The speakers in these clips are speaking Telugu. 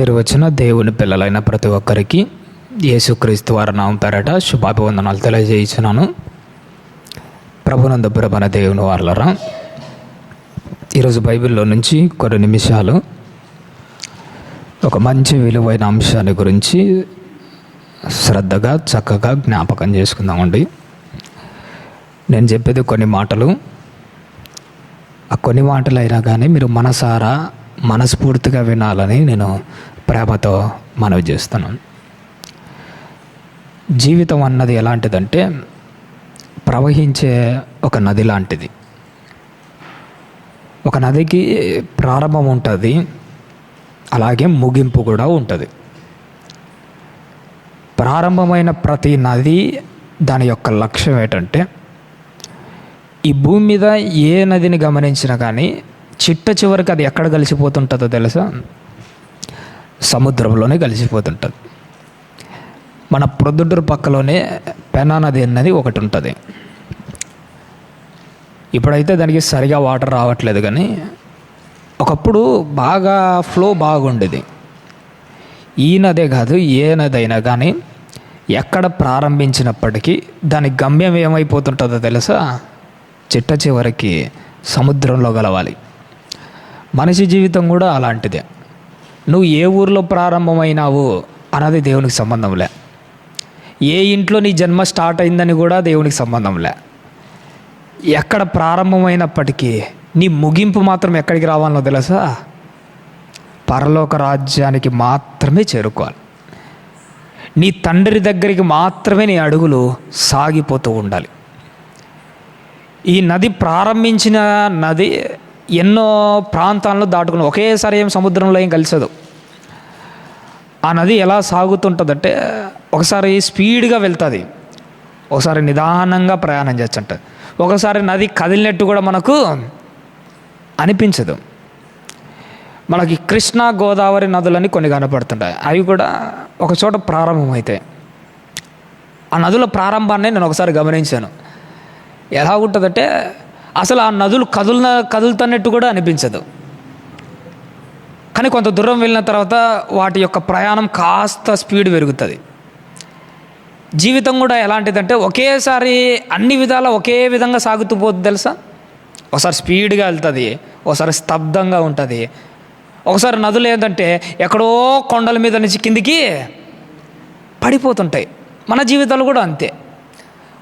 చేరువచ్చిన దేవుని పిల్లలైన ప్రతి ఒక్కరికి యేసుక్రీస్తు వారి నామం పేరట శుభాభివందనాలు తెలియజేయించున్నాను. ప్రభునంద బ్రహ్మణ దేవుని వార్లరా ఈరోజు బైబిల్లో నుంచి కొన్ని నిమిషాలు ఒక మంచి విలువైన అంశాన్ని గురించి శ్రద్ధగా చక్కగా జ్ఞాపకం చేసుకుందామండి. నేను చెప్పేది కొన్ని మాటలు. ఆ కొన్ని మాటలు అయినా కానీ మీరు మనసారా మనస్ఫూర్తిగా వినాలని నేను ప్రేమతో మనవి చేస్తున్నాను జీవితం అన్నది ఎలాంటిదంటే ప్రవహించే ఒక నది లాంటిది. ఒక నదికి ప్రారంభం ఉంటుంది అలాగే ముగింపు కూడా ఉంటుంది. ప్రారంభమైన ప్రతి నది దాని యొక్క లక్ష్యం ఏంటంటే ఈ భూమి మీద ఏ నదిని గమనించినా కానీ చిట్ట చివరికి అది ఎక్కడ కలిసిపోతుంటుందో తెలుసా? సముద్రంలోనే కలిసిపోతుంటుంది. మన ప్రొద్దుటూరు పక్కలోనే పెనా నది అన్నది ఒకటి ఉంటుంది. ఇప్పుడైతే దానికి సరిగా వాటర్ రావట్లేదు కానీ ఒకప్పుడు బాగా ఫ్లో బాగుండేది. ఈ నదే కాదు ఏ నది అయినా కానీ ఎక్కడ ప్రారంభించినప్పటికీ దాని గమ్యం ఏమైపోతుంటుందో తెలుసా? చిట్ట చివరికి సముద్రంలో గలవాలి మనిషి జీవితం కూడా అలాంటిదే. నువ్వు ఏ ఊర్లో ప్రారంభమైనావు అన్నది దేవునికి సంబంధంలే ఏ ఇంట్లో నీ జన్మ స్టార్ట్ అయిందని కూడా దేవునికి సంబంధంలే ఎక్కడ ప్రారంభమైనప్పటికీ నీ ముగింపు మాత్రం ఎక్కడికి రావాలో తెలుసా? పరలోక రాజ్యానికి మాత్రమే చేరుకోవాలి. నీ తండ్రి దగ్గరికి మాత్రమే నీ అడుగులు సాగిపోతూ ఉండాలి. ఈ నది ప్రారంభించిన నది ఎన్నో ప్రాంతాలను దాటుకుని ఒకేసారి ఏం సముద్రంలో ఏం కలిసదు. ఆ నది ఎలా సాగుతుంటుందంటే ఒకసారి స్పీడ్గా వెళ్తుంది. ఒకసారి నిదానంగా ప్రయాణం చేస్తుంటుంది. ఒకసారి నది కదిలినట్టు కూడా మనకు అనిపించదు. మనకి కృష్ణా గోదావరి నదులని కొన్ని కనపడుతుంటాయి. అవి కూడా ఒక చోట ప్రారంభమవుతాయి ఆ నదుల ప్రారంభాన్ని నేను ఒకసారి గమనించాను. ఎలా ఉంటుందంటే అసలు ఆ నదులు కదుల కదులుతున్నట్టు కూడా అనిపించదు. కానీ కొంత దూరం వెళ్ళిన తర్వాత వాటి యొక్క ప్రయాణం కాస్త స్పీడ్ పెరుగుతుంది. జీవితం కూడా ఎలాంటిదంటే ఒకేసారి అన్ని విధాల ఒకే విధంగా సాగుతూ పోతుంది తెలుసా? ఒకసారి స్పీడ్గా వెళ్తుంది ఒకసారి స్తబ్దంగా ఉంటుంది. ఒకసారి నదులు ఏంటంటే ఎక్కడో కొండల మీద నుంచి కిందికి పడిపోతుంటాయి. మన జీవితాలు కూడా అంతే.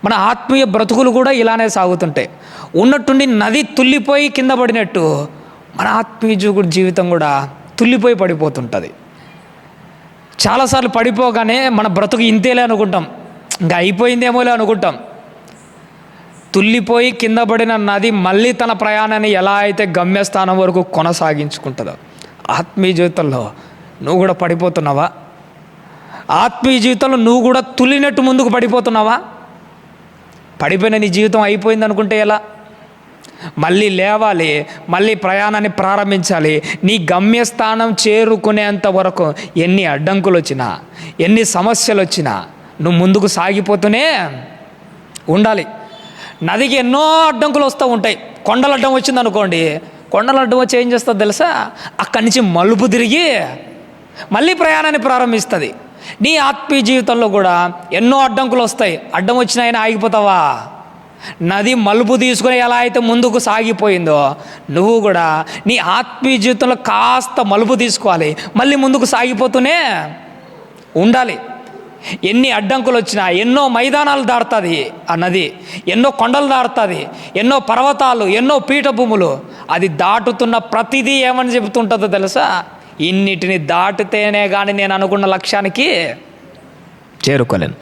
మన ఆత్మీయ బ్రతుకులు కూడా ఇలానే సాగుతుంటాయి. ఉన్నట్టుండి నది తుల్లిపోయి కింద పడినట్టు మన ఆత్మీయ జీవితం కూడా తుల్లిపోయి పడిపోతుంటుంది. చాలాసార్లు పడిపోగానే మన బ్రతుకు ఇంతేలే అనుకుంటాం. ఇంకా అయిపోయిందేమోలే అనుకుంటాం. తుల్లిపోయి కింద పడిన నది మళ్ళీ తన ప్రయాణాన్ని ఎలా అయితే గమ్యస్థానం వరకు కొనసాగించుకుంటుందో. ఆత్మీయ జీవితంలో నువ్వు కూడా పడిపోతున్నావా? ఆత్మీయ జీవితంలో నువ్వు కూడా తుల్లినట్టు ముందుకు పడిపోతున్నావా? పడిపోయిన నీ జీవితం అయిపోయింది అనుకుంటే ఎలా? మళ్ళీ లేవాలి మళ్ళీ ప్రయాణాన్ని ప్రారంభించాలి నీ గమ్యస్థానం చేరుకునేంత వరకు ఎన్ని అడ్డంకులు వచ్చినా ఎన్ని సమస్యలు వచ్చినా నువ్వు ముందుకు సాగిపోతూనే ఉండాలి. నదికి ఎన్నో అడ్డంకులు వస్తూ ఉంటాయి. కొండల అడ్డం వచ్చింది అనుకోండి కొండల అడ్డం వచ్చి ఏం చేస్తుంది తెలుసా? అక్కడి నుంచి మలుపు తిరిగి మళ్ళీ ప్రయాణాన్ని ప్రారంభిస్తుంది. నీ ఆత్మీయ జీవితంలో కూడా ఎన్నో అడ్డంకులు వస్తాయి. అడ్డం వచ్చినాయని ఆగిపోతావా? నది మలుపు తీసుకుని ఎలా అయితే ముందుకు సాగిపోయిందో నువ్వు కూడా నీ ఆత్మీయ జీవితంలో కాస్త మలుపు తీసుకోవాలి. మళ్ళీ ముందుకు సాగిపోతూనే ఉండాలి. ఎన్ని అడ్డంకులు వచ్చినా ఎన్నో మైదానాలు దాడుతుంది ఆ నది ఎన్నో కొండలు దాడుతుంది ఎన్నో పర్వతాలు ఎన్నో పీఠభూములు అది దాటుతున్న ప్రతిదీ ఏమని చెబుతుంటుందో తెలుసా? ఇన్నిటిని దాటితేనే కానీ నేను అనుకున్న లక్ష్యానికి చేరుకోలేను.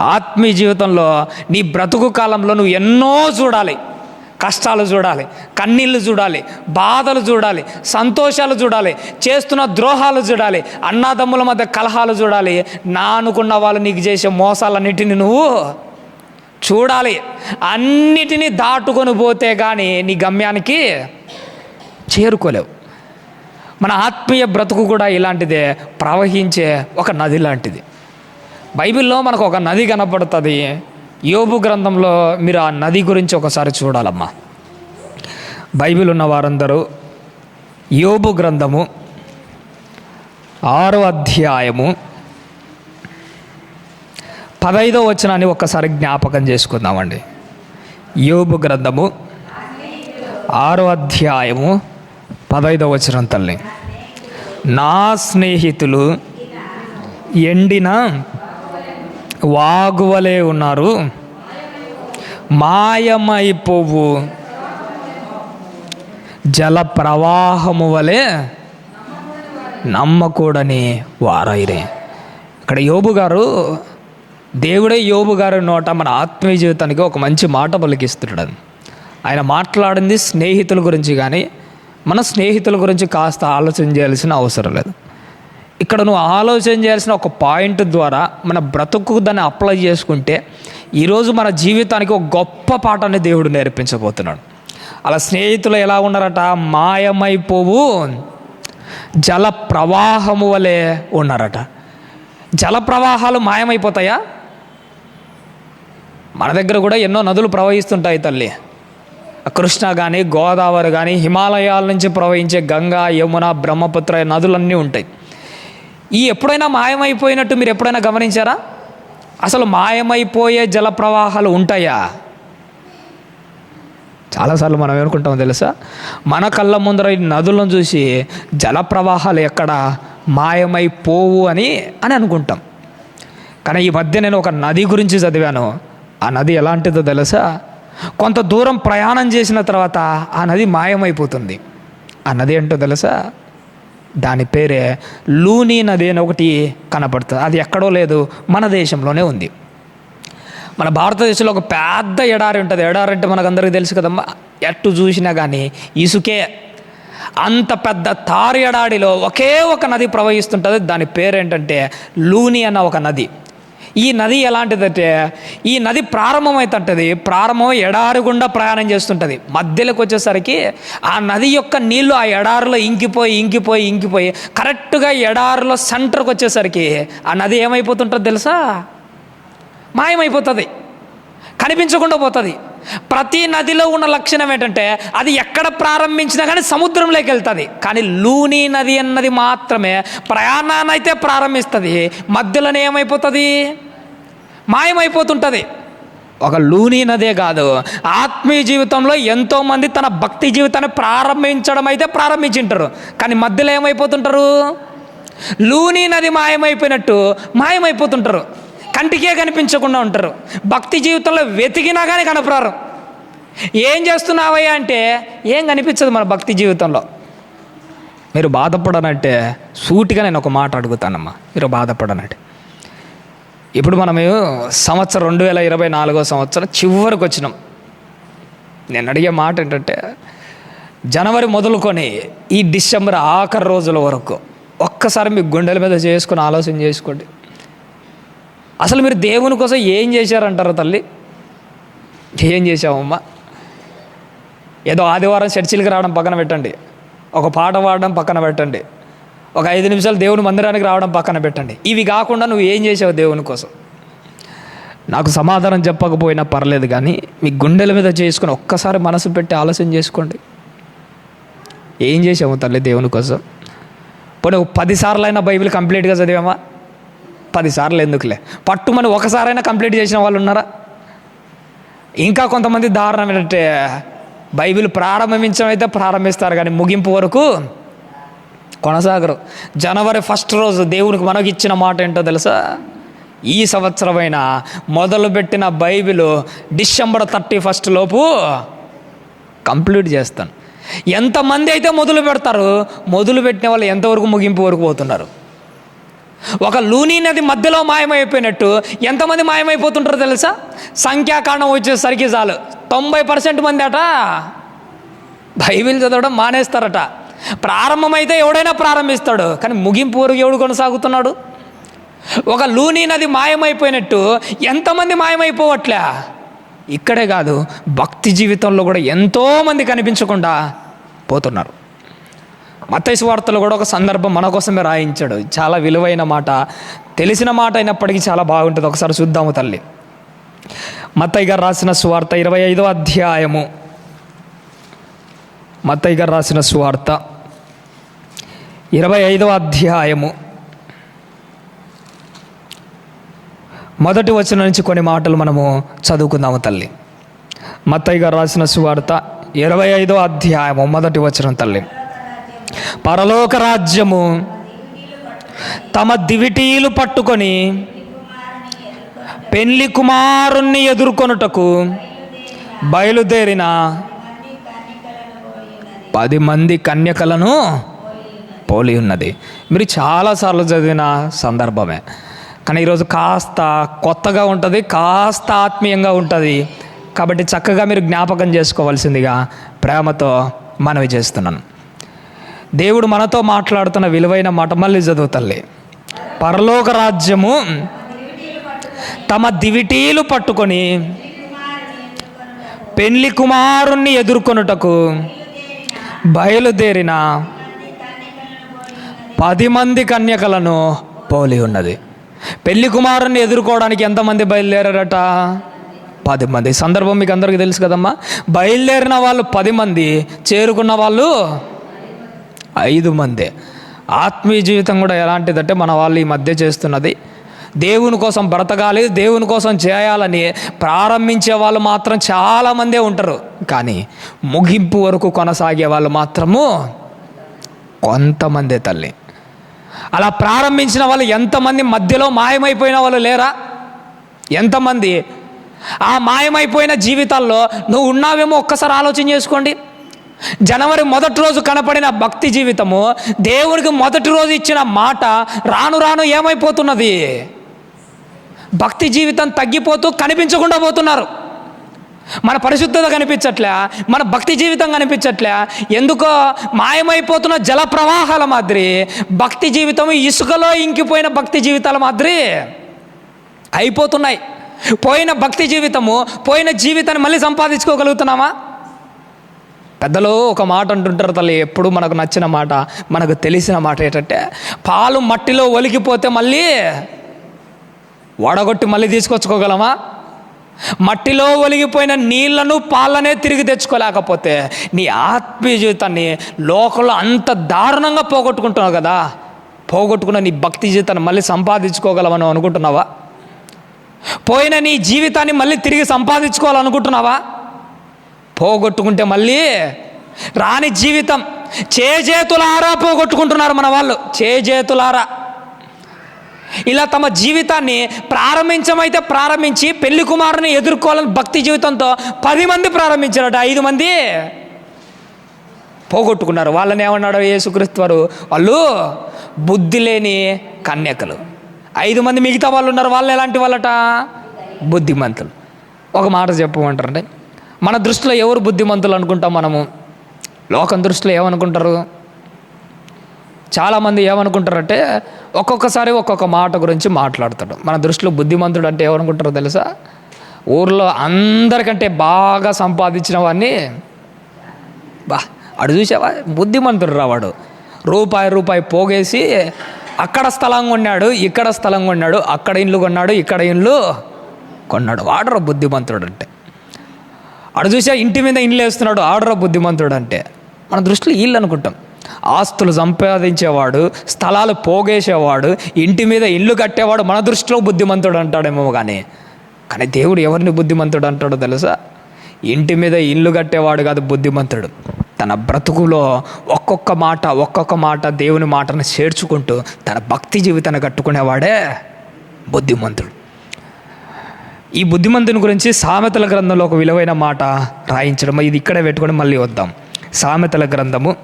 ఆత్మీయ జీవితంలో నీ బ్రతుకు కాలంలో నువ్వు ఎన్నో చూడాలి. కష్టాలు చూడాలి కన్నీళ్ళు చూడాలి బాధలు చూడాలి సంతోషాలు చూడాలి చేస్తున్న ద్రోహాలు చూడాలి అన్నాదమ్ముల మధ్య కలహాలు చూడాలి. నా అనుకున్న వాళ్ళు నీకు చేసే మోసాలన్నిటిని నువ్వు చూడాలి. అన్నిటినీ దాటుకొని పోతే కానీ నీ గమ్యానికి చేరుకోలేవు. మన ఆత్మీయ బ్రతుకు కూడా ఇలాంటిదే. ప్రవహించే ఒక నది లాంటిది. బైబిల్లో మనకు ఒక నది కనపడుతుంది. యోబు గ్రంథంలో మీరు ఆ నది గురించి ఒకసారి చూడాలమ్మా. బైబిల్ ఉన్న వారందరూ యోబు గ్రంథము ఆరో అధ్యాయము పదైదో వచనాన్ని ఒక్కసారి జ్ఞాపకం చేసుకుందామండి. యోబు గ్రంథము ఆరో అధ్యాయము పదైదో వచనం తల్లి. నా స్నేహితులు ఎండిన వాగువలే ఉన్నారు. మాయమైపోవు జల ప్రవాహము వలె నమ్మకూడని వారైరే. ఇక్కడ యోబు గారు దేవుడే యోబు గారి నోట మన ఆత్మీయ జీవితానికి ఒక మంచి మాట పలికిస్తున్నాడు. ఆయన మాట్లాడింది స్నేహితుల గురించి కానీ మన స్నేహితుల గురించి కాస్త ఆలోచన చేయాల్సిన అవసరం లేదు. ఇక్కడ నువ్వు ఆలోచన చేయాల్సిన ఒక పాయింట్ ద్వారా మన బ్రతుకు దాన్ని అప్లై చేసుకుంటే ఈరోజు మన జీవితానికి ఒక గొప్ప పాఠాన్ని దేవుడు నేర్పించబోతున్నాడు. అలా స్నేహితులు ఎలా ఉన్నారట? మాయమైపోవు. జల ప్రవాహము వలె ఉన్నారట. జల ప్రవాహాలు మాయమైపోతాయా? మన దగ్గర కూడా ఎన్నో నదులు ప్రవహిస్తుంటాయి తల్లి. కృష్ణ కానీ గోదావరి కానీ హిమాలయాల నుంచి ప్రవహించే గంగా యమున బ్రహ్మపుత్ర నదులన్నీ ఉంటాయి. ఈ ఎప్పుడైనా మాయమైపోయినట్టు మీరు ఎప్పుడైనా గమనించారా? అసలు మాయమైపోయే జల ప్రవాహాలు ఉంటాయా? చాలాసార్లు మనం ఏమనుకుంటాం తెలుసా? మన కళ్ళ ముందర ఈ నదులను చూసి జల ప్రవాహాలు ఎక్కడ? మాయమైపోవు అని అని అనుకుంటాం. కానీ ఈ మధ్య నేను ఒక నది గురించి చదివాను. ఆ నది ఎలాంటిదో తెలుసా? కొంత దూరం ప్రయాణం చేసిన తర్వాత ఆ నది మాయమైపోతుంది. ఆ నది ఏంటో తెలుసా? దాని పేరే లూని నది అని ఒకటి కనపడుతుంది. అది ఎక్కడో లేదు మన దేశంలోనే ఉంది. మన భారతదేశంలో ఒక పెద్ద ఎడారి ఉంటుంది. ఎడారి అంటే మనకు అందరికీ తెలుసు కదమ్మా ఎట్టు చూసినా కానీ ఇసుకే. అంత పెద్ద తారు ఎడారిలో ఒకే ఒక నది ప్రవహిస్తుంటుంది. దాని పేరేంటంటే లూని అన్న ఒక నది. ఈ నది ఎలాంటిదంటే ఈ నది ప్రారంభమవుతుంటుంది ప్రారంభం ఎడారి గుండా ప్రయాణం చేస్తుంటుంది. మధ్యలోకి వచ్చేసరికి ఆ నది యొక్క నీళ్ళు ఆ ఎడారిలో ఇంకిపోయి ఇంకిపోయి ఇంకిపోయి కరెక్ట్గా ఎడారిలో సెంటర్కి వచ్చేసరికి ఆ నది ఏమైపోతుంటుంది తెలుసా? మాయమైపోతుంది. కనిపించకుండా పోతుంది. ప్రతి నదిలో ఉన్న లక్షణం ఏంటంటే అది ఎక్కడ ప్రారంభించినా కానీ సముద్రంలోకి వెళ్తుంది. కానీ లూని నది అన్నది మాత్రమే ప్రయాణాన్ని అయితే ప్రారంభిస్తుంది. మధ్యలోనే ఏమైపోతుంది? మాయమైపోతుంటుంది. ఒక లూని నదే కాదు. ఆత్మీయ జీవితంలో ఎంతోమంది తన భక్తి జీవితాన్ని ప్రారంభించడం అయితే ప్రారంభించింటారు. కానీ మధ్యలో ఏమైపోతుంటారు? లూని నది మాయమైపోయినట్టు మాయమైపోతుంటారు. కంటికే కనిపించకుండా ఉంటారు. భక్తి జీవితంలో వెతికినా కానీ కనపరారు. ఏం చేస్తున్నావయ్యా అంటే ఏం కనిపించదు మన భక్తి జీవితంలో. మీరు బాధపడనంటే సూటిగా నేను ఒక మాట అడుగుతానమ్మా. మీరు బాధపడనంటే ఇప్పుడు మనము సంవత్సరం రెండు వేల ఇరవై నాలుగో సంవత్సరం చివరికి వచ్చినాం. నేను అడిగే మాట ఏంటంటే జనవరి మొదలుకొని ఈ డిసెంబర్ ఆఖరి రోజుల వరకు ఒక్కసారి మీ గుండెల మీద చేసుకుని ఆలోచన చేసుకోండి. అసలు మీరు దేవుని కోసం ఏం చేశారంటారు తల్లి? ఏం చేసామమ్మా ఏదో ఆదివారం చర్చిలకి రావడం పక్కన పెట్టండి. ఒక పాట పాడడం పక్కన పెట్టండి. ఒక ఐదు నిమిషాలు దేవుని మందిరానికి రావడం పక్కన పెట్టండి. ఇవి కాకుండా నువ్వు ఏం చేసావు దేవుని కోసం? నాకు సమాధానం చెప్పకపోయినా పర్లేదు కానీ మీ గుండెల మీద చేసుకుని ఒక్కసారి మనసు పెట్టి ఆలోచన చేసుకోండి. ఏం చేసాము తల్లి దేవుని కోసం? పోనీ పదిసార్లు అయినా బైబిల్ కంప్లీట్గా చదివామా పదిసార్లు ఎందుకులే? పట్టుమని ఒకసారైనా కంప్లీట్ చేసిన వాళ్ళు ఉన్నారా? ఇంకా కొంతమంది దారుణం ఏంటంటే బైబిల్ ప్రారంభించడం అయితే ప్రారంభిస్తారు కానీ ముగింపు వరకు కొనసాగరు. జనవరి ఫస్ట్ రోజు దేవునికి మనకి ఇచ్చిన మాట ఏంటో తెలుసా? ఈ సంవత్సరమైన మొదలుపెట్టిన బైబిల్ డిసెంబర్ థర్టీ ఫస్ట్ లోపు కంప్లీట్ చేస్తాను. ఎంతమంది అయితే మొదలు పెడతారు మొదలు పెట్టిన వాళ్ళు ఎంతవరకు ముగింపు వరకు పోతున్నారు? ఒక లూని నది మధ్యలో మాయమైపోయినట్టు ఎంతమంది మాయమైపోతుంటారో తెలుసా? సంఖ్యాకాండం వచ్చేసరికి చాలు. తొంభై పర్సెంట్ మంది అట. బైబిల్ చదవడం మానేస్తారట. ప్రారంభమైతే ఎవడైనా ప్రారంభిస్తాడు కానీ ముగింపు వరకు ఎవడు కొనసాగుతున్నాడు? ఒక లూని నది మాయమైపోయినట్టు ఎంతమంది మాయమైపోవట్లే? ఇక్కడే కాదు భక్తి జీవితంలో కూడా ఎంతోమంది కనిపించకుండా పోతున్నారు. మతైసు వార్తలు కూడా ఒక సందర్భం మన కోసమే రాయించాడు. చాలా విలువైన మాట. తెలిసిన మాట అయినప్పటికీ చాలా బాగుంటుంది. ఒకసారి చూద్దాము తల్లి. మత్తయ్య గారు రాసిన సువార్త ఇరవై ఐదో అధ్యాయము. మత్తయ్య గారు రాసిన సువార్త ఇరవై ఐదవ అధ్యాయము. మొదటి వచ్చిన నుంచి కొన్ని మాటలు మనము చదువుకుందాము తల్లి. మత్తయ్య గారు రాసిన సువార్త ఇరవై ఐదో అధ్యాయము మొదటి వచ్చిన తల్లి. పరలోక రాజ్యము తమ దివిటీలు పట్టుకొని పెళ్ళి కుమారుణ్ణి ఎదుర్కొనుటకు బయలుదేరిన పది మంది కన్యకలను పోలి ఉన్నది. మీరు చాలాసార్లు చదివిన సందర్భమే. కానీ ఈరోజు కాస్త కొత్తగా ఉంటుంది కాస్త ఆత్మీయంగా ఉంటుంది. కాబట్టి చక్కగా మీరు జ్ఞాపకం చేసుకోవాల్సిందిగా ప్రేమతో మనవి చేస్తున్నాను. దేవుడు మనతో మాట్లాడుతున్న విలువైన మాట మళ్ళీ చదువు తల్లి. పరలోక రాజ్యము తమ దివిటీలు పట్టుకొని పెళ్ళి కుమారుణ్ణి ఎదుర్కొనుటకు బయలుదేరిన పది మంది కన్యకలను పోలి ఉన్నది. పెళ్ళి కుమారుణ్ణి ఎదుర్కోవడానికి ఎంతమంది బయలుదేరారట? పది మంది. సందర్భం మీకు అందరికీ తెలుసు కదమ్మా. బయలుదేరిన వాళ్ళు పది మంది చేరుకున్న వాళ్ళు ఐదు మందే. ఆత్మీయ జీవితం కూడా ఎలాంటిదంటే మన వాళ్ళు ఈ మధ్య చేస్తున్నది. దేవుని కోసం బ్రతకాలి దేవుని కోసం చేయాలని ప్రారంభించే వాళ్ళు మాత్రం చాలామందే ఉంటారు. కానీ ముగింపు వరకు కొనసాగే వాళ్ళు మాత్రము కొంతమందే తల్లి. అలా ప్రారంభించిన వాళ్ళు ఎంతమంది మధ్యలో మాయమైపోయిన వాళ్ళు లేరా? ఎంతమంది? ఆ మాయమైపోయిన జీవితాల్లో నువ్వు ఉన్నావేమో ఒక్కసారి ఆలోచన చేసుకోండి. జనవరి మొదటి రోజు కనపడిన భక్తి జీవితము దేవునికి మొదటి రోజు ఇచ్చిన మాట రాను రాను ఏమైపోతున్నది? భక్తి జీవితం తగ్గిపోతూ కనిపించకుండా పోతున్నారు. మన పరిశుద్ధత కనిపించట్లే మన భక్తి జీవితం కనిపించట్లే. ఎందుకో మాయమైపోతున్న జల ప్రవాహాల మాదిరి భక్తి జీవితం ఇసుకలో ఇంకిపోయిన భక్తి జీవితాల మాదిరి అయిపోతున్నాయి. పోయిన భక్తి జీవితము పోయిన జీవితాన్ని మళ్ళీ సంపాదించుకోగలుగుతున్నామా? పెద్దలు ఒక మాట అంటుంటారు తల్లి ఎప్పుడు మనకు నచ్చిన మాట మనకు తెలిసిన మాట ఏంటంటే పాలు మట్టిలో ఒలికిపోతే మళ్ళీ వడగొట్టి మళ్ళీ తీసుకొచ్చుకోగలమా? మట్టిలో ఒలిగిపోయిన నీళ్ళను పాలనే తిరిగి తెచ్చుకోలేకపోతే నీ ఆత్మీయ జీవితాన్ని లోకంలో అంత దారుణంగా పోగొట్టుకుంటున్నావు కదా? పోగొట్టుకున్న నీ భక్తి జీవితాన్ని మళ్ళీ సంపాదించుకోగలమని అనుకుంటున్నావా? పోయిన నీ జీవితాన్ని మళ్ళీ తిరిగి సంపాదించుకోవాలనుకుంటున్నావా? పోగొట్టుకుంటే మళ్ళీ రాని జీవితం. చేజేతులారా పోగొట్టుకుంటున్నారు మన వాళ్ళు. చేజేతులారా. ఇలా తమ జీవితాన్ని ప్రారంభించమైతే ప్రారంభించి పెళ్ళి కుమారుని ఎదుర్కోవాలని భక్తి జీవితంతో పది మంది ప్రారంభించారట. ఐదు మంది పోగొట్టుకున్నారు. వాళ్ళని ఏమన్నాడు యేసుక్రీస్తు వారు? వాళ్ళు బుద్ధి లేని కన్యకలు. ఐదు మంది మిగతా వాళ్ళు ఉన్నారు. వాళ్ళు ఎలాంటి వాళ్ళట? బుద్ధిమంతులు. ఒక మాట చెప్పమంటారండి. మన దృష్టిలో ఎవరు బుద్ధిమంతులు అనుకుంటాం మనము? లోకం దృష్టిలో ఏమనుకుంటారు? చాలామంది ఏమనుకుంటారంటే ఒక్కొక్కసారి ఒక్కొక్క మాట గురించి మాట్లాడతాడు. మన దృష్టిలో బుద్ధిమంతుడు అంటే ఏమనుకుంటారో తెలుసా? ఊర్లో అందరికంటే బాగా సంపాదించిన వాడిని బా అడు చూసావా? బుద్ధిమంతుడు రావాడు రూపాయి రూపాయి పోగేసి అక్కడ స్థలం కొన్నాడు ఇక్కడ స్థలం కొన్నాడు అక్కడ ఇల్లు కొన్నాడు ఇక్కడ ఇల్లు కొన్నాడు. వాడరు బుద్ధిమంతుడు అంటే. అడు చూసా ఇంటి మీద ఇల్లు వేస్తున్నాడు ఆడరా బుద్ధిమంతుడు అంటే. మన దృష్టిలో వీళ్ళు అనుకుంటాం. ఆస్తులు సంపాదించేవాడు స్థలాలు పోగేసేవాడు ఇంటి మీద ఇల్లు కట్టేవాడు మన దృష్టిలో బుద్ధిమంతుడు అంటాడేమో కానీ కానీ దేవుడు ఎవరిని బుద్ధిమంతుడు అంటాడో తెలుసా? ఇంటి మీద ఇల్లు కట్టేవాడు కాదు బుద్ధిమంతుడు. తన బ్రతుకులో ఒక్కొక్క మాట ఒక్కొక్క మాట దేవుని మాటను చేర్చుకుంటూ తన భక్తి జీవితాన్ని కట్టుకునేవాడే బుద్ధిమంతుడు. ఈ బుద్ధిమంతుని గురించి సామెతల గ్రంథంలో ఒక విలువైన మాట రాయించడం ఇది ఇక్కడే పెట్టుకొని మళ్ళీ వద్దాం. సామెతల గ్రంథము.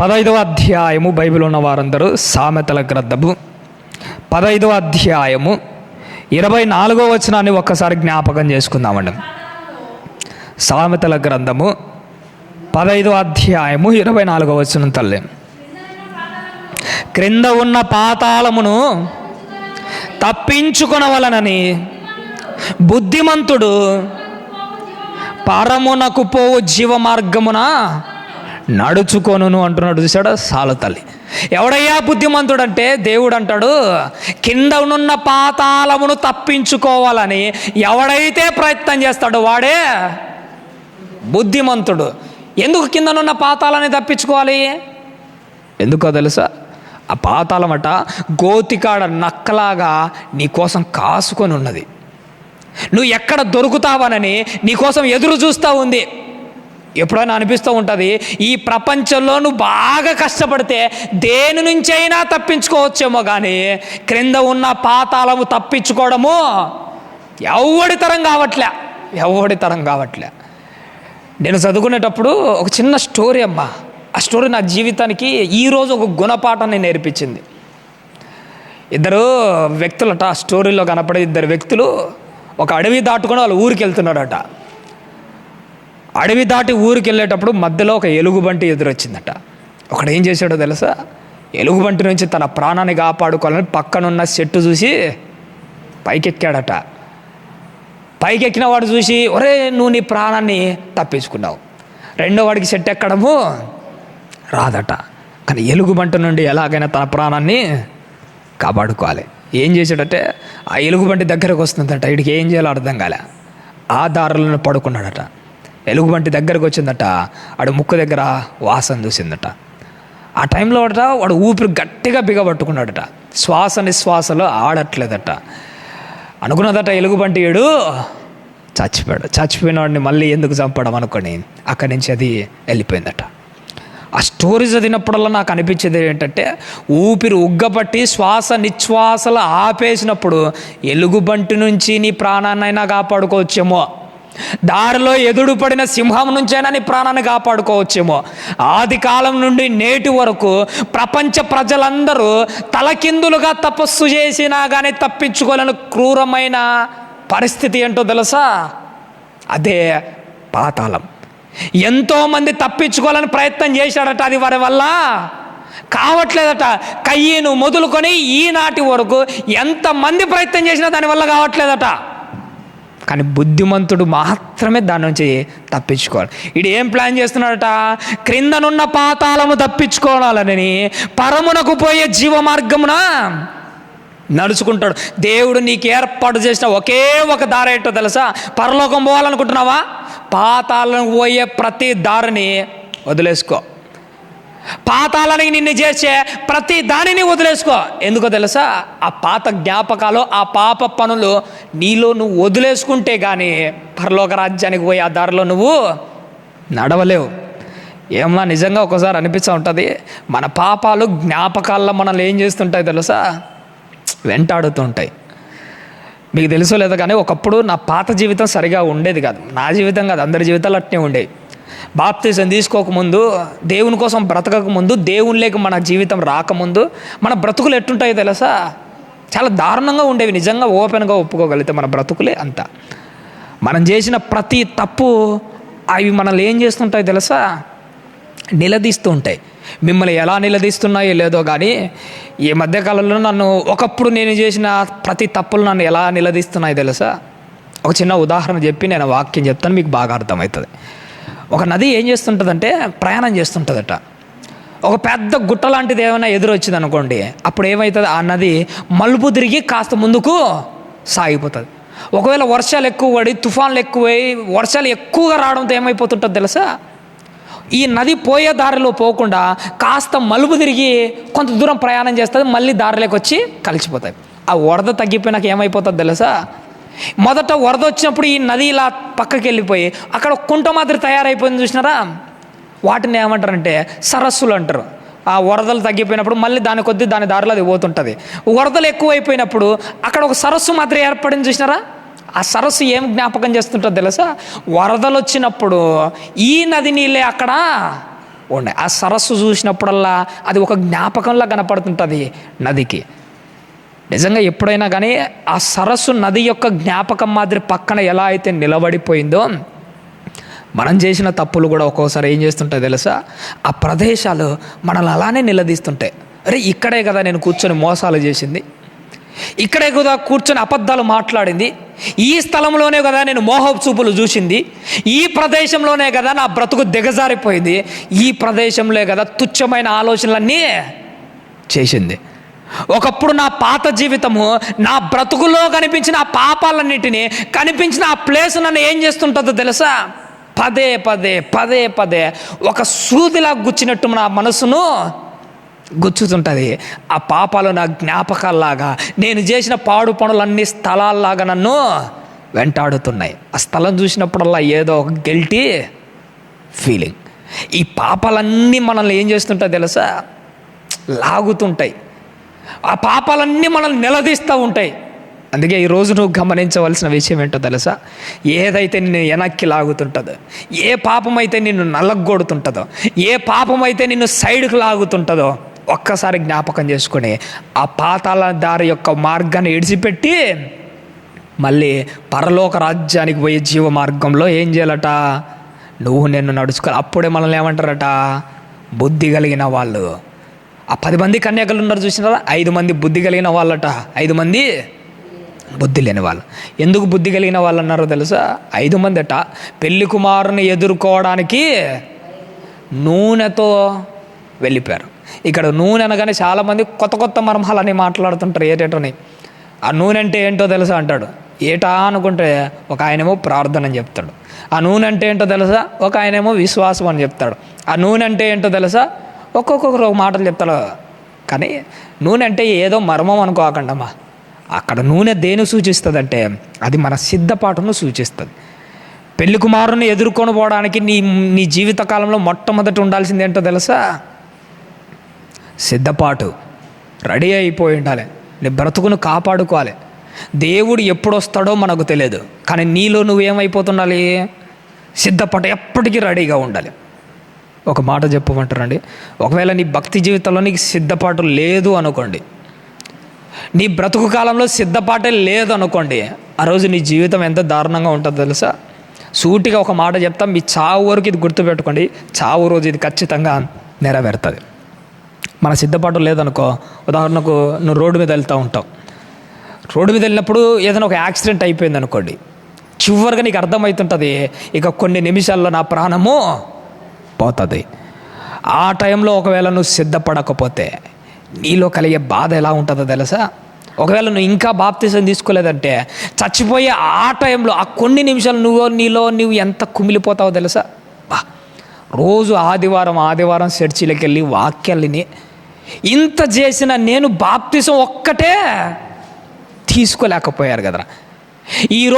పదైదవ అధ్యాయము బైబిల్ ఉన్న వారందరూ సామెతల గ్రంథము. పదైదవ అధ్యాయము ఇరవై నాలుగో వచనాన్ని ఒక్కసారి జ్ఞాపకం చేసుకుందామండి. సామెతల గ్రంథము పదైదవ అధ్యాయము ఇరవై నాలుగో వచనం తల్లి. క్రింద ఉన్న పాతాళమును తప్పించుకొనవలనని బుద్ధిమంతుడు పరమునకు పోవు జీవ మార్గమున నడుచుకొనును అంటున్నాడు. చూశాడు? సాల తల్లి. ఎవడయ్యా బుద్ధిమంతుడు అంటే దేవుడు అంటాడు కింద ఉన్న పాతాళమును తప్పించుకోవాలని ఎవడైతే ప్రయత్నం చేస్తాడో వాడే బుద్ధిమంతుడు. ఎందుకు కిందనున్న పాతాలని తప్పించుకోవాలి? ఎందుకో తెలుసా? ఆ పాతాళమట గోతికాడ నక్కలాగా నీకోసం కాసుకొని ఉన్నది. నువ్వు ఎక్కడ దొరుకుతావనని నీకోసం ఎదురు చూస్తూ ఉంది. ఎప్పుడైనా అనిపిస్తూ ఉంటుంది ఈ ప్రపంచంలో నువ్వు బాగా కష్టపడితే దేని నుంచైనా తప్పించుకోవచ్చేమో కానీ క్రింద ఉన్న పాతాళము తప్పించుకోవడము ఎవడి తరం కావట్లే ఎవడి తరం కావట్లే. నేను చదువుకునేటప్పుడు ఒక చిన్న స్టోరీ అమ్మా. ఆ స్టోరీ నా జీవితానికి ఈరోజు ఒక గుణపాఠాన్ని నేర్పించింది. ఇద్దరు వ్యక్తులట ఆ స్టోరీలో కనపడే ఇద్దరు వ్యక్తులు ఒక అడవి దాటుకొని వాళ్ళు ఊరికి వెళ్తున్నారట. అడవి దాటి ఊరికి వెళ్ళేటప్పుడు మధ్యలో ఒక ఎలుగుబంటి ఎదురొచ్చిందట. ఒకడు ఏం చేశాడో తెలుసా? ఎలుగుబంటి నుంచి తన ప్రాణాన్ని కాపాడుకోవాలని పక్కనున్న చెట్టు చూసి పైకెక్కాడట. పైకెక్కిన వాడు చూసి ఒరే నువ్వు నీ ప్రాణాన్ని తప్పించుకున్నావు. రెండో వాడికి చెట్టు ఎక్కడము? రాదట. కానీ ఎలుగుబంట నుండి ఎలాగైనా తన ప్రాణాన్ని కాపాడుకోవాలి. ఏం చేశాడంటే ఆ ఎలుగుబంటి దగ్గరకు వస్తుందట. వీడికి ఏం చేయాలో అర్థం కాలే. ఆ దారులను పడుకున్నాడట. ఎలుగుబంటి దగ్గరకు వచ్చిందట. ఆడు ముక్కు దగ్గర వాసన చూసిందట. ఆ టైంలో అట వాడు ఊపిరి గట్టిగా బిగబట్టుకున్నాడట. శ్వాస నిశ్వాసలో ఆడట్లేదట. అనుకున్నదట ఎలుగుబంటి ఏడు చచ్చిపోయాడు. చచ్చిపోయిన వాడిని మళ్ళీ ఎందుకు చంపడం అనుకొని అక్కడి నుంచి అది వెళ్ళిపోయిందట. ఆ స్టోరీ చదివినప్పుడల్లా నాకు అనిపించేది ఏంటంటే ఊపిరి ఉగ్గపట్టి శ్వాస నిశ్వాసలు ఆపేసినప్పుడు ఎలుగుబంటి నుంచి నీ ప్రాణాన్నైనా కాపాడుకోవచ్చేమో. దారిలో ఎదుడు పడిన సింహం నుంచైనా నీ ప్రాణాన్ని కాపాడుకోవచ్చేమో. ఆది కాలం నుండి నేటి వరకు ప్రపంచ ప్రజలందరూ తలకిందులుగా తపస్సు చేసినా కానీ తప్పించుకోలేని క్రూరమైన పరిస్థితి ఏంటో తెలుసా? అదే పాతాళం. ఎంతోమంది తప్పించుకోవాలని ప్రయత్నం చేశాడట అది వారి వల్ల. కావట్లేదట. కయ్యను మొదలుకొని ఈనాటి వరకు ఎంతమంది ప్రయత్నం చేసినా దానివల్ల కావట్లేదట. కానీ బుద్ధిమంతుడు మాత్రమే దాని నుంచి తప్పించుకోవాలి. ఇడు ఏం ప్లాన్ చేస్తున్నాడట? క్రిందనున్న పాతాళము తప్పించుకోవాలని పరమునకు పోయే జీవ మార్గమున నడుచుకుంటాడు. దేవుడు నీకు ఏర్పాటు చేసిన ఒకే ఒక దారి ఏంటో తెలుసా? పరలోకం పోవాలనుకుంటున్నావా? పాతాలను పోయే ప్రతి దారిని వదిలేసుకో. పాతాళానికి నిన్ను చేసే ప్రతి దానిని వదిలేసుకో. ఎందుకో తెలుసా? ఆ పాత జ్ఞాపకాలు ఆ పాప పనులు నీలో నువ్వు వదిలేసుకుంటే కానీ పరలోక రాజ్యానికి పోయి ఆ దారిలో నువ్వు నడవలేవు. ఏమన్నా నిజంగా ఒకసారి అనిపిస్తూ ఉంటుంది? మన పాపాలు జ్ఞాపకాల్లో మనల్ని ఏం చేస్తుంటాయి తెలుసా? వెంటాడుతుంటాయి మీకు తెలుసో లేదో కానీ ఒకప్పుడు నా పాత జీవితం సరిగా ఉండేది కాదు. నా జీవితం కాదు అందరి జీవితాలు అట్నే ఉండేవి. బాప్తిజం తీసుకోకముందు దేవుని కోసం బ్రతకకముందు దేవునిలోకి మన జీవితం రాకముందు మన బ్రతుకులు ఎట్టుంటాయో తెలుసా? చాలా దారుణంగా ఉండేవి. నిజంగా ఓపెన్గా ఒప్పుకోగలిగితే మన బ్రతుకులే అంత. మనం చేసిన ప్రతి తప్పు అవి మనల్ని ఏం చేస్తుంటాయో తెలుసా? నిలదీస్తూ ఉంటాయి. మిమ్మల్ని ఎలా నిలదీస్తున్నాయో లేదో కానీ ఈ మధ్యకాలంలో నన్ను ఒకప్పుడు నేను చేసిన ప్రతి తప్పులు నన్ను ఎలా నిలదీస్తున్నాయో తెలుసా? ఒక చిన్న ఉదాహరణ చెప్పి నేను వాక్యం చెప్తాను మీకు బాగా అర్థమవుతుంది. ఒక నది ఏం చేస్తుంటుందంటే ప్రయాణం చేస్తుంటుందట. ఒక పెద్ద గుట్ట లాంటిది ఏమైనా ఎదురొచ్చింది అనుకోండి అప్పుడు ఏమవుతుంది ఆ నది మలుపు తిరిగి కాస్త ముందుకు సాగిపోతుంది. ఒకవేళ వర్షాలు ఎక్కువ పడి తుఫాన్లు ఎక్కువై వర్షాలు ఎక్కువగా రావడంతో ఏమైపోతుంటుంది తెలుసా? ఈ నది పోయే దారిలో పోకుండా కాస్త మలుపు తిరిగి కొంత దూరం ప్రయాణం చేస్తుంది మళ్ళీ దారిలోకి వచ్చి కలిసిపోతాయి. ఆ వరద తగ్గిపోయినాక ఏమైపోతుంది తెలుసా? మొదట వరద వచ్చినప్పుడు ఈ నది ఇలా పక్కకి వెళ్ళిపోయి అక్కడ కుంట మాదిరి తయారైపోయింది చూసినారా? వాటిని ఏమంటారంటే సరస్సులు అంటారు. ఆ వరదలు తగ్గిపోయినప్పుడు మళ్ళీ దాని కొద్దీ దాని దారిలో అది పోతుంటుంది. వరదలు ఎక్కువైపోయినప్పుడు అక్కడ ఒక సరస్సు మాదిరి ఏర్పడింది చూసినారా? ఆ సరస్సు ఏం జ్ఞాపకం చేస్తుంటో తెలుసా? వరదలు వచ్చినప్పుడు ఈ నది నీళ్ళే అక్కడ ఉండే. ఆ సరస్సు చూసినప్పుడల్లా అది ఒక జ్ఞాపకంలా కనపడుతుంటుంది నదికి. నిజంగా ఎప్పుడైనా కానీ ఆ సరస్సు నది యొక్క జ్ఞాపకం మాదిరి పక్కన ఎలా అయితే నిలబడిపోయిందో మనం చేసిన తప్పులు కూడా ఒక్కోసారి ఏం చేస్తుంటాయి తెలుసా? ఆ ప్రదేశాలు మనల్ని అలానే నిలదీస్తుంటాయి. అరే ఇక్కడే కదా నేను కూర్చొని మోసాలు చేసింది. ఇక్కడే కదా కూర్చొని అబద్ధాలు మాట్లాడింది. ఈ స్థలంలోనే కదా నేను మోహపు చూపులు చూసింది. ఈ ప్రదేశంలోనే కదా నా బ్రతుకు దిగజారిపోయింది. ఈ ప్రదేశంలో కదా తుచ్చమైన ఆలోచనలన్నీ చేసింది. ఒకప్పుడు నా పాత జీవితము నా బ్రతుకులో కనిపించిన ఆ కనిపించిన ఆ ప్లేస్ నన్ను ఏం చేస్తుంటుందో తెలుసా? పదే పదే పదే పదే ఒక సూదిలా గుచ్చినట్టు నా మనసును గుచ్చుతుంటుంది. ఆ పాపాలు నా జ్ఞాపకాల్లాగా నేను చేసిన పాడు పనులన్నీ స్థలాల్లాగా నన్ను వెంటాడుతున్నాయి. ఆ స్థలం చూసినప్పుడల్లా ఏదో ఒక గెల్టీ ఫీలింగ్ ఈ పాపాలన్నీ మనల్ని ఏం చేస్తుంటాయి తెలుసా? లాగుతుంటాయి. ఆ పాపాలన్నీ మనల్ని నిలదీస్తూ ఉంటాయి. అందుకే ఈరోజు నువ్వు గమనించవలసిన విషయం ఏంటో తెలుసా? ఏదైతే నిన్ను వెనక్కి లాగుతుంటుందో ఏ పాపం అయితే నిన్ను నల్లగొడుతుంటుందో ఏ పాపం అయితే నిన్ను సైడ్కి లాగుతుంటుందో ఒక్కసారి జ్ఞాపకం చేసుకొని ఆ పాతాల దారి యొక్క మార్గాన్ని ఇడిచిపెట్టి మళ్ళీ పరలోక రాజ్యానికి పోయే జీవ మార్గంలో ఏం చేయాలట? నువ్వు నిన్ను నడుచుకోవాలి. అప్పుడే మనల్ని ఏమంటారట? బుద్ధి కలిగిన వాళ్ళు. ఆ పది మంది కన్యకలు ఉన్నారు చూసినారా ఐదు మంది బుద్ధి కలిగిన వాళ్ళట. ఐదు మంది బుద్ధి లేని వాళ్ళు. ఎందుకు బుద్ధి కలిగిన వాళ్ళు అన్నారో తెలుసా? ఐదు మంది అట. పెళ్ళి కుమారుని ఎదుర్కోవడానికి నూనెతో వెళ్ళిపోయారు. ఇక్కడ నూనె అనగానే చాలామంది కొత్త కొత్త మర్మాలని మాట్లాడుతుంటారు ఏటేటోని. ఆ నూనె అంటే ఏంటో తెలుసా అంటాడు? ఏటా అనుకుంటే ఒక ఆయనేమో ప్రార్థన అని చెప్తాడు. ఆ నూనె అంటే ఏంటో తెలుసా? ఒక ఆయనేమో విశ్వాసం అని చెప్తాడు. ఆ నూనె అంటే ఏంటో తెలుసా? ఒక్కొక్కరు ఒక మాటలు చెప్తాడు కానీ నూనె అంటే ఏదో మర్మం అనుకోకండమ్మా. అక్కడ నూనె దేని సూచిస్తుందంటే అది మన సిద్ధపాటును సూచిస్తుంది. పెళ్ళి కుమారుని ఎదుర్కొని పోవడానికి నీ నీ జీవితకాలంలో మొట్టమొదటి ఉండాల్సింది ఏంటో తెలుసా? సిద్ధపాటు. రెడీ అయిపోయి ఉండాలి. నీ బ్రతుకును కాపాడుకోవాలి. దేవుడు ఎప్పుడు వస్తాడో మనకు తెలియదు. కానీ నీలో నువ్వేమైపోతుండాలి సిద్ధపాటు ఎప్పటికీ రెడీగా ఉండాలి. ఒక మాట చెప్పమంటారండి ఒకవేళ నీ భక్తి జీవితంలో నీకు సిద్ధపాటు లేదు అనుకోండి. నీ బ్రతుకు కాలంలో సిద్ధపాటే లేదు అనుకోండి. ఆ రోజు నీ జీవితం ఎంత దారుణంగా ఉంటుందో తెలుసా? సూటిగా ఒక మాట చెప్తా మీ చావు వరకు ఇది గుర్తుపెట్టుకోండి. చావు రోజు ఇది ఖచ్చితంగా నెరవేరుతుంది. మన సిద్ధపాటు లేదనుకో ఉదాహరణకు నువ్వు రోడ్డు మీద వెళ్తూ ఉంటావు. రోడ్డు మీద వెళ్ళినప్పుడు ఏదైనా ఒక యాక్సిడెంట్ అయిపోయింది అనుకోండి చివరిగా నీకు అర్థమవుతుంటుంది ఇక కొన్ని నిమిషాల్లో నా ప్రాణము పోతుంది. ఆ టైంలో ఒకవేళ నువ్వు సిద్ధపడకపోతే నీలో కలిగే బాధ ఎలా ఉంటుందో తెలుసా? ఒకవేళ నువ్వు ఇంకా బాప్తీసం తీసుకోలేదంటే చచ్చిపోయే ఆ టైంలో ఆ కొన్ని నిమిషాలు నువ్వు నీలో నువ్వు ఎంత కుమిలిపోతావో తెలుసా? రోజు ఆదివారం ఆదివారం చర్చిలకు వెళ్ళి వాక్యాలని ఇంత చేసిన నేను బాప్తిసం ఒక్కటే తీసుకోలేకపోయారు కదరా. ఈ